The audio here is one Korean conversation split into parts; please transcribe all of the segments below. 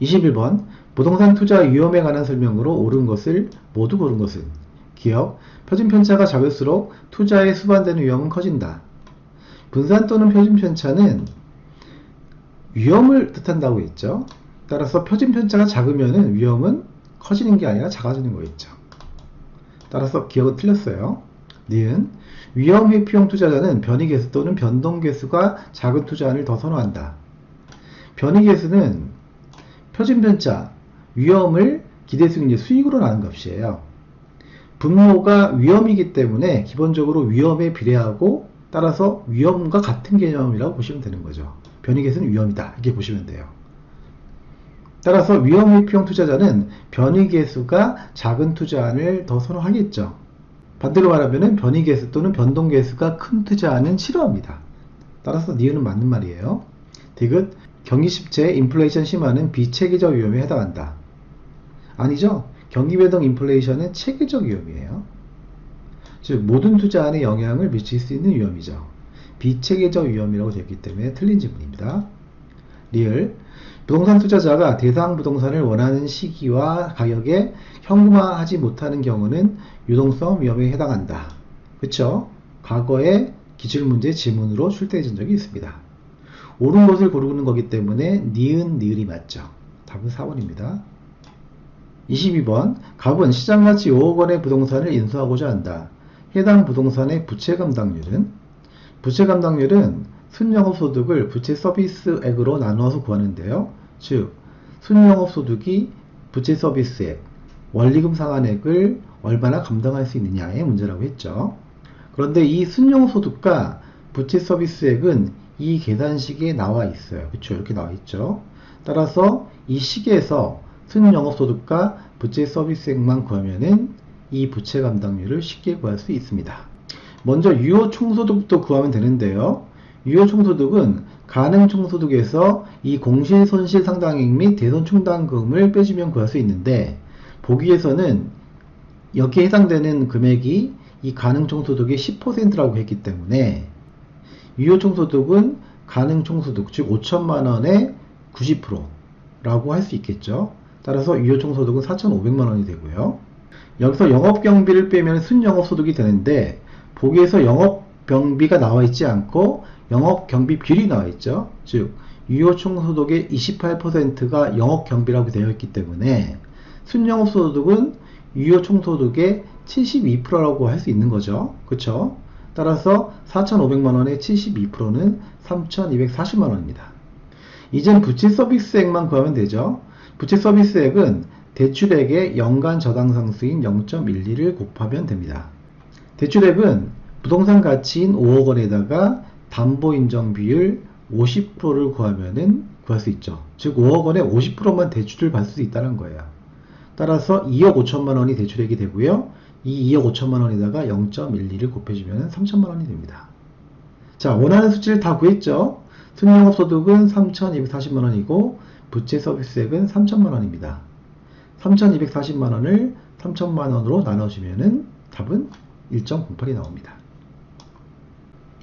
21번 부동산 투자 위험에 관한 설명으로 옳은 것을 모두 고른 것은 기억 표준 편차가 작을수록 투자에 수반되는 위험은 커진다. 분산 또는 표준 편차는 위험을 뜻한다고 했죠. 따라서 표준 편차가 작으면 위험은 커지는 게 아니라 작아지는 거겠죠. 따라서 기억은 틀렸어요. 니은 위험 회피형 투자자는 변이계수 또는 변동계수가 작은 투자안을 더 선호한다. 변이계수는 표준 편차, 위험을 기대수 이제 수익으로 나는 값이에요. 분모가 위험이기 때문에 기본적으로 위험에 비례하고 따라서 위험과 같은 개념이라고 보시면 되는 거죠. 변이계수는 위험이다. 이렇게 보시면 돼요. 따라서 위험회피형 투자자는 변이계수가 작은 투자안을 더 선호하겠죠. 반대로 말하면 변이계수 또는 변동계수가 큰 투자안은 싫어합니다. 따라서 니은은 맞는 말이에요. 디귿 경기십체 인플레이션 심화는 비체계적 위험에 해당한다. 아니죠. 경기배동 인플레이션은 체계적 위험이에요. 즉 모든 투자안에 영향을 미칠 수 있는 위험이죠. 비체계적 위험이라고 되었기 때문에 틀린 지문입니다. 리을 부동산 투자자가 대상 부동산을 원하는 시기와 가격에 현금화하지 못하는 경우는 유동성 위험에 해당한다. 그쵸? 과거에 기출문제 지문으로 출제해진 적이 있습니다. 옳은 것을 고르는 거기 때문에 니은, 니을이 맞죠. 답은 4번입니다. 22번 갑은 시장가치 5억 원의 부동산을 인수하고자 한다. 해당 부동산의 부채 감당률은 부채 감당률은 순영업 소득을 부채 서비스액으로 나누어서 구하는데요. 즉 순영업 소득이 부채 서비스액, 원리금 상환액을 얼마나 감당할 수 있느냐의 문제라고 했죠. 그런데 이 순영소득과 부채 서비스액은 이 계산식에 나와 있어요. 그렇죠? 이렇게 나와 있죠. 따라서 이 식에서 순영업소득과 부채 서비스액만 구하면은 이 부채 감당률을 쉽게 구할 수 있습니다. 먼저 유효 총소득부터 구하면 되는데요. 유효 총소득은 가능 총소득에서 이 공실 손실 상당액 및 대손 충당금을 빼주면 구할 수 있는데 보기에서는 여기에 해당되는 금액이 이 가능 총소득의 10%라고 했기 때문에 유효 총소득은 가능 총소득 즉 5천만 원의 90%라고 할 수 있겠죠. 따라서 유효 총소득은 4,500만 원이 되고요. 여기서 영업 경비를 빼면 순영업 소득이 되는데 보기에서 영업 경비가 나와 있지 않고 영업 경비 비율이 나와 있죠. 즉 유효 총소득의 28%가 영업 경비라고 되어 있기 때문에 순영업 소득은 유효 총소득의 72%라고 할 수 있는 거죠. 그쵸? 따라서 4,500만 원의 72%는 3,240만 원입니다. 이젠 부채 서비스액만 구하면 되죠. 부채 서비스액은 대출액의 연간 저당 상수인 0.12를 곱하면 됩니다. 대출액은 부동산 가치인 5억 원에다가 담보 인정 비율 50%를 구하면은 구할 수 있죠. 즉 5억 원에 50%만 대출을 받을 수 있다는 거예요. 따라서 2억 5천만 원이 대출액이 되고요. 이 2억 5천만 원에다가 0.12를 곱해주면 3천만 원이 됩니다. 자, 원하는 수치를 다 구했죠? 순영업 소득은 3,240만 원이고 부채 서비스액은 3천만 원입니다. 3,240만 원을 3천만 원으로 나눠주면은 답은 1.08이 나옵니다.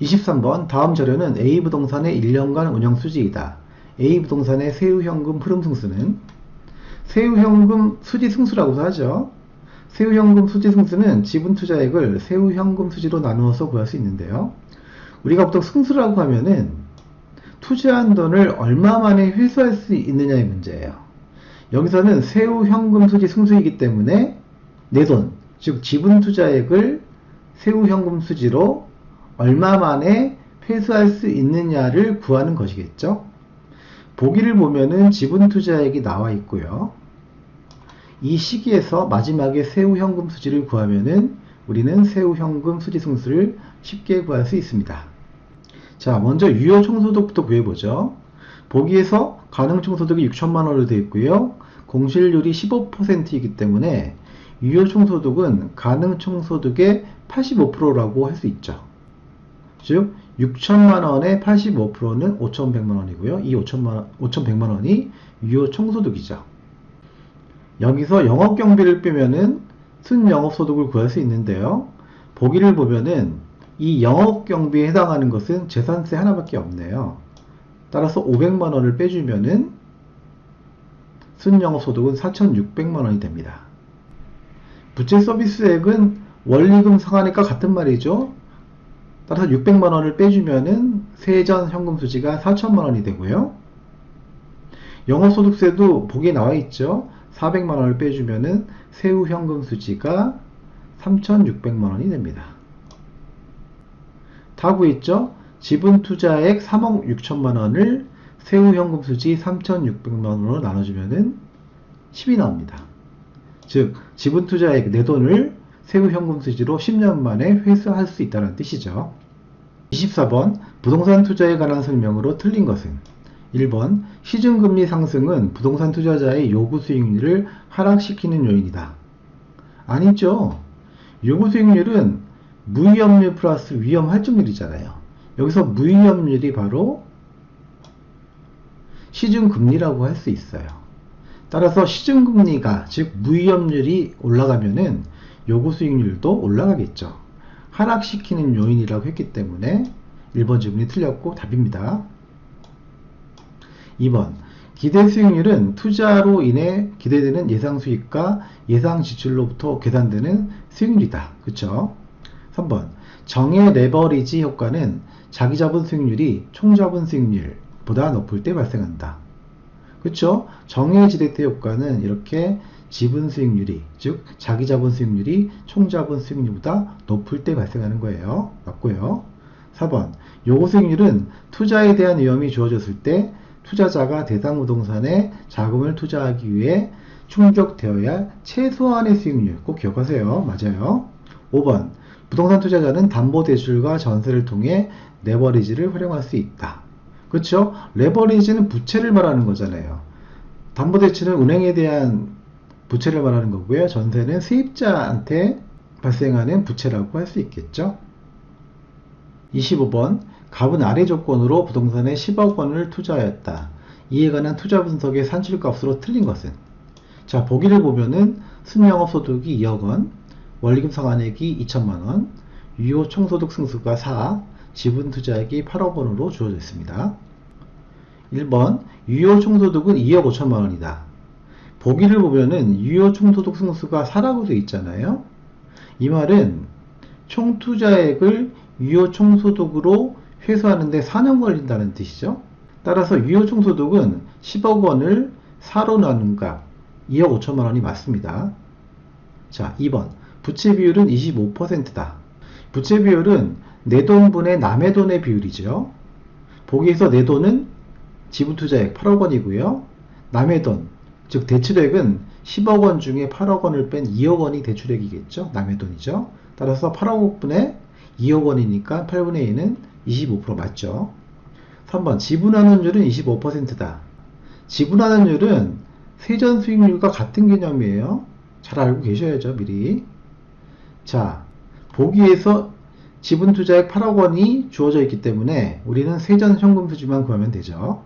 23번 다음 자료는 A 부동산의 1년간 운영 수지이다. A 부동산의 세후 현금 흐름 승수는 세후 현금 수지 승수라고도 하죠. 세후현금 수지 승수는 지분 투자액을 세후현금 수지로 나누어서 구할 수 있는데요. 우리가 보통 승수라고 하면은 투자한 돈을 얼마 만에 회수할 수 있느냐의 문제예요. 여기서는 세후현금 수지 승수이기 때문에 내 돈, 즉 지분 투자액을 세후현금 수지로 얼마 만에 회수할 수 있느냐를 구하는 것이겠죠. 보기를 보면은 지분 투자액이 나와 있고요. 이 시기에서 마지막에 세후 현금 수지를 구하면은 우리는 세후 현금 수지 승수를 쉽게 구할 수 있습니다. 자, 먼저 유효 총소득부터 구해보죠. 보기에서 가능 총소득이 6천만 원으로 되어 있고요. 공실률이 15%이기 때문에 유효 총소득은 가능 총소득의 85%라고 할 수 있죠. 즉 6천만 원의 85%는 5,100만 원이고요. 이 5천만 5,100만 원이 유효 총소득이죠. 여기서 영업 경비를 빼면은 순영업 소득을 구할 수 있는데요. 보기를 보면은 이 영업 경비에 해당하는 것은 재산세 하나밖에 없네요. 따라서 500만 원을 빼주면은 순영업 소득은 4,600만 원이 됩니다. 부채 서비스액은 원리금 상환액과 같은 말이죠. 따라서 600만 원을 빼주면은 세전 현금 수지가 4천만 원이 되고요. 영업소득세도 보기에 나와 있죠. 400만 원을 빼주면은 세후 현금 수지가 3,600만 원이 됩니다. 다 구했죠? 지분 투자액 3억 6천만 원을 세후 현금 수지 3,600만 원으로 나눠주면은 10이 나옵니다. 즉, 지분 투자액 내 돈을 세후 현금 수지로 10년 만에 회수할 수 있다는 뜻이죠. 24번 부동산 투자에 관한 설명으로 틀린 것은 1번 시중금리 상승은 부동산 투자자의 요구 수익률을 하락시키는 요인이다. 아니죠. 요구 수익률은 무위험률 플러스 위험 할증률이잖아요. 여기서 무위험률이 바로 시중금리라고 할 수 있어요. 따라서 시중금리가 즉 무위험률이 올라가면은 요구 수익률도 올라가겠죠. 하락시키는 요인이라고 했기 때문에 1번 질문이 틀렸고 답입니다. 2번 기대 수익률은 투자로 인해 기대되는 예상 수익과 예상 지출로부터 계산되는 수익률이다. 그쵸? 3번 정의 레버리지 효과는 자기 자본 수익률이 총 자본 수익률보다 높을 때 발생한다. 그쵸? 정해지대태 효과는 이렇게 지분 수익률이 즉 자기 자본 수익률이 총 자본 수익률보다 높을 때 발생하는 거예요. 맞고요. 4번 요구 수익률은 투자에 대한 위험이 주어졌을 때 투자자가 대상 부동산에 자금을 투자하기 위해 충족되어야 할 최소한의 수익률 꼭 기억하세요. 맞아요. 5번 부동산 투자자는 담보 대출과 전세를 통해 레버리지를 활용할 수 있다. 그렇죠? 레버리지는 부채를 말하는 거잖아요. 담보 대출은 은행에 대한 부채를 말하는 거고요. 전세는 세입자한테 발생하는 부채라고 할 수 있겠죠. 25번 갑은 아래 조건으로 부동산에 10억 원을 투자하였다. 이에 관한 투자 분석의 산출값으로 틀린 것은 자 보기를 보면은 순영업 소득이 2억 원, 원리금 상환액이 2천만 원, 유효 총소득 승수가 4, 지분 투자액이 8억 원으로 주어져 있습니다. 1번 유효 총소득은 2억 5천만 원이다. 보기를 보면은 유효 총소득 승수가 4라고 되어 있잖아요. 이 말은 총 투자액을 유효 총소득으로 회수하는데 4년 걸린다는 뜻이죠. 따라서 유효 총 소득은 10억 원을 4로 나눈 값 2억 5천만 원이 맞습니다. 자, 2번 부채 비율은 25%다. 부채 비율은 내 돈분의 남의 돈의 비율이죠. 보기에서 내 돈은 지분 투자액 8억 원이고요. 남의 돈, 즉 대출액은 10억 원 중에 8억 원을 뺀 2억 원이 대출액이겠죠. 남의 돈이죠. 따라서 8억 분의 2억 원이니까 8분의 2는 25% 맞죠. 3번 지분환원율은 25%다. 지분환원율은 세전 수익률과 같은 개념이에요. 잘 알고 계셔야죠, 미리. 자, 보기에서 지분 투자액 8억 원이 주어져 있기 때문에 우리는 세전 현금 수지만 구하면 되죠.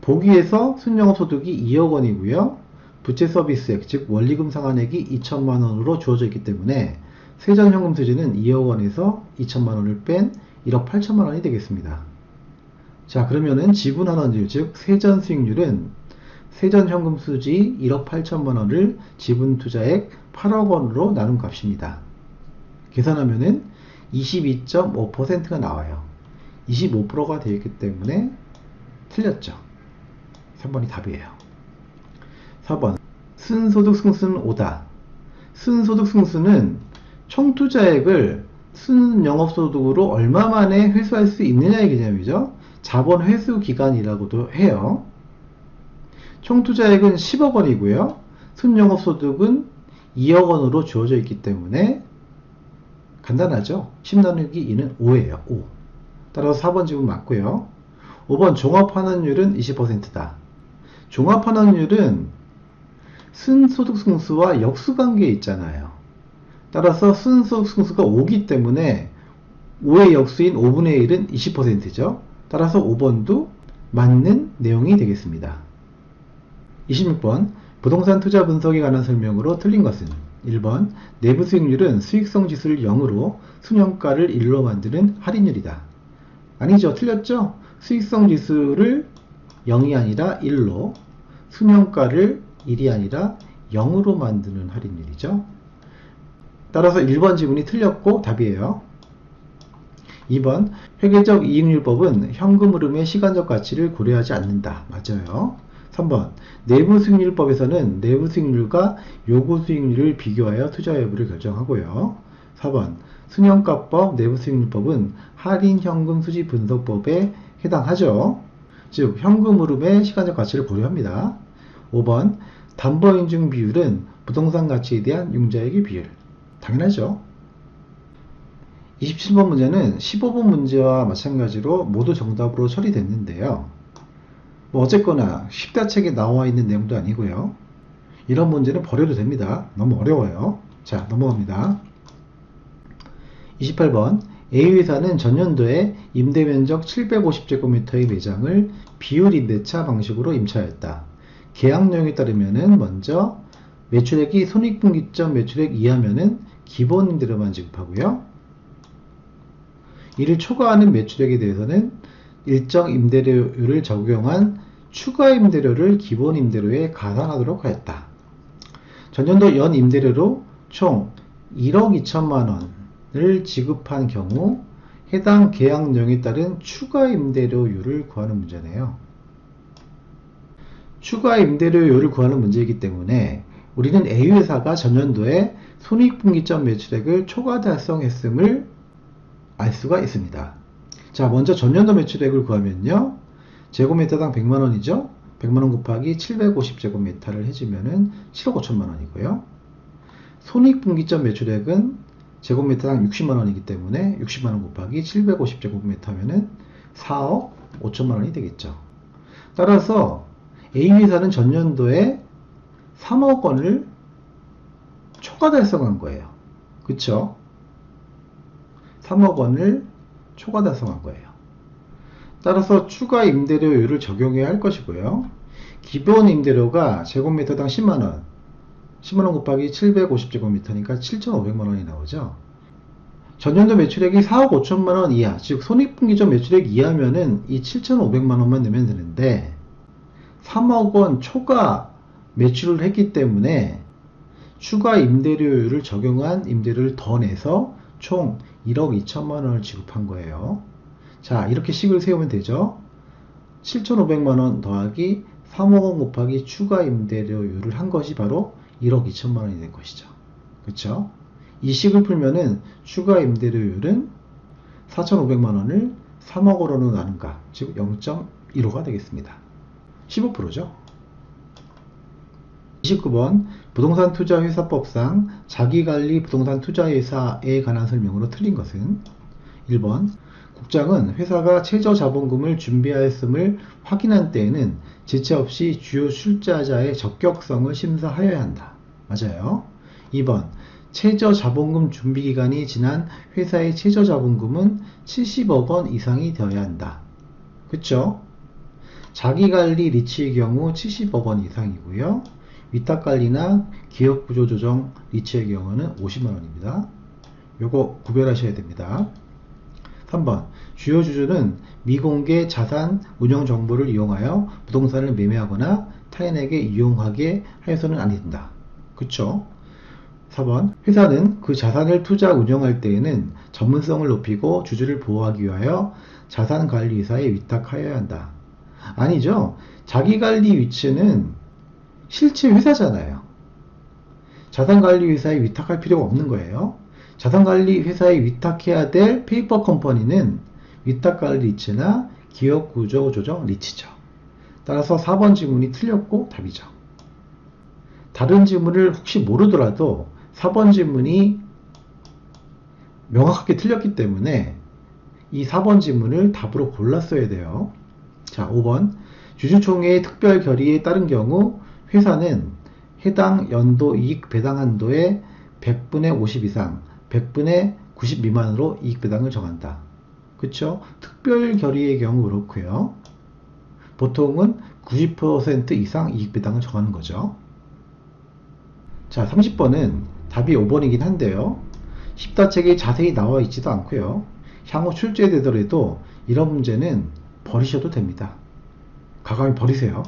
보기에서 순영업 소득이 2억 원이고요. 부채 서비스액, 즉 원리금 상환액이 2천만 원으로 주어져 있기 때문에 세전 현금 수지는 2억 원에서 2천만 원을 뺀 1억 8천만 원이 되겠습니다. 자, 그러면은 지분 환원율, 즉 세전 수익률은 세전 현금 수지 1억 8천만 원을 지분 투자액 8억 원으로 나눈 값입니다. 계산하면은 22.5%가 나와요. 25%가 되어 있기 때문에 틀렸죠. 3번이 답이에요. 4번 순소득 승수는 5다. 순소득 승수는 총 투자액을 순 영업소득으로 얼마 만에 회수할 수 있느냐의 개념이죠. 자본 회수 기간이라고도 해요. 총 투자액은 10억 원이고요. 순 영업소득은 2억 원으로 주어져 있기 때문에 간단하죠. 10 나누기 2는 5예요. 5. 따라서 4번 지분 맞고요. 5번 종합환원율은 20%다. 종합환원율은 순소득 승수와 역수관계에 있잖아요. 따라서 순소득 승수가 5기 때문에 5의 역수인 5분의 1은 20%죠. 따라서 5번도 맞는 내용이 되겠습니다. 26번 부동산 투자 분석에 관한 설명으로 틀린 것은 1번 내부 수익률은 수익성 지수를 0으로 순영가를 1로 만드는 할인율이다. 아니죠. 틀렸죠? 수익성 지수를 0이 아니라 1로 순형가를 1이 아니라 0으로 만드는 할인율이죠. 따라서 1번 지문이 틀렸고 답이에요. 2번 회계적 이익률법은 현금 흐름의 시간적 가치를 고려하지 않는다. 맞아요. 3번 내부 수익률법에서는 내부 수익률과 요구 수익률을 비교하여 투자 여부를 결정하고요. 4번 순형가법 내부 수익률법은 할인 현금 수지 분석법에 해당하죠. 즉 현금 흐름의 시간적 가치를 고려합니다. 5번 담보 인증 비율은 부동산 가치에 대한 융자액의 비율. 당연하죠. 27번 문제는 15번 문제와 마찬가지로 모두 정답으로 처리됐는데요. 뭐 어쨌거나 쉽다 책에 나와 있는 내용도 아니고요. 이런 문제는 버려도 됩니다. 너무 어려워요. 자, 넘어갑니다. 28번 A회사는 전년도에 임대면적 750제곱미터의 매장을 비율 임대차 방식으로 임차했다. 계약 내용에 따르면은 먼저 매출액이 손익분기점 매출액 이하면은 기본 임대료만 지급하고요. 이를 초과하는 매출액에 대해서는 일정 임대료율을 적용한 추가 임대료를 기본 임대료에 가산하도록 하였다. 전년도 연 임대료로 총 1억 2천만 원을 지급한 경우 해당 계약령에 따른 추가 임대료율을 구하는 문제네요. 추가 임대료율을 구하는 문제이기 때문에 우리는 A회사가 전년도에 손익분기점 매출액을 초과 달성했음을 알 수가 있습니다. 자, 먼저 전년도 매출액을 구하면요. 제곱미터당 100만원이죠. 100만원 곱하기 750제곱미터를 해주면은 7억 5천만원이고요. 손익분기점 매출액은 제곱미터당 60만원이기 때문에 60만원 곱하기 750제곱미터면은 4억 5천만원이 되겠죠. 따라서 A회사는 전년도에 3억 원을 초과 달성한 거예요. 그쵸? 3억 원을 초과 달성한 거예요. 따라서 추가 임대료율을 적용해야 할 것이고요. 기본 임대료가 제곱미터당 10만원, 10만원 곱하기 750제곱미터니까 7,500만원이 나오죠. 전년도 매출액이 4억 5천만원 이하, 즉 손익분기점 매출액 이하면은 이 7,500만원만 내면 되는데 3억 원 초과 매출을 했기 때문에 추가 임대료율을 적용한 임대료를 더 내서 총 1억 2천만 원을 지급한 거예요. 자, 이렇게 식을 세우면 되죠. 7,500만 원 더하기 3억 원 곱하기 추가 임대료율을 한 것이 바로 1억 2천만 원이 된 것이죠. 그렇죠? 이 식을 풀면은 추가 임대료율은 4,500만 원을 3억으로 나눈 값, 즉 0.15가 되겠습니다. 15%죠. 29번 부동산 투자 회사법상 자기관리 부동산 투자 회사에 관한 설명으로 틀린 것은 1번 국장은 회사가 최저 자본금을 준비하였음을 확인한 때에는 지체 없이 주요 출자자의 적격성을 심사하여야 한다. 맞아요. 2번 최저 자본금 준비 기간이 지난 회사의 최저 자본금은 70억 원 이상이 되어야 한다. 그쵸? 자기관리 리치의 경우 70억 원 이상이고요. 위탁관리나 기업구조조정 리치의 경우는 50만원입니다. 요거 구별하셔야 됩니다. 3번 주요 주주는 미공개 자산 운영 정보를 이용하여 부동산을 매매하거나 타인에게 이용하게 해서는 안 된다. 그쵸? 4번 회사는 그 자산을 투자 운영할 때에는 전문성을 높이고 주주를 보호하기 위하여 자산관리회사에 위탁하여야 한다. 아니죠. 자기관리 위치는 실제 회사잖아요. 자산관리회사에 위탁할 필요가 없는 거예요. 자산관리회사에 위탁해야 될 페이퍼 컴퍼니는 위탁관리 리츠나 기업구조 조정 리츠죠. 따라서 4번 지문이 틀렸고 답이죠. 다른 지문을 혹시 모르더라도 4번 지문이 명확하게 틀렸기 때문에 이 4번 지문을 답으로 골랐어야 돼요. 자, 5번. 주주총회의 특별 결의에 따른 경우 회사는 해당 연도 이익 배당 한도의 100분의 50 이상, 100분의 90 미만으로 이익 배당을 정한다. 그쵸? 특별 결의의 경우 그렇고요. 보통은 90% 이상 이익 배당을 정하는 거죠. 자, 30번은 답이 5번이긴 한데요. 십다책에 자세히 나와 있지도 않고요. 향후 출제되더라도 이런 문제는 버리셔도 됩니다. 가감히 버리세요.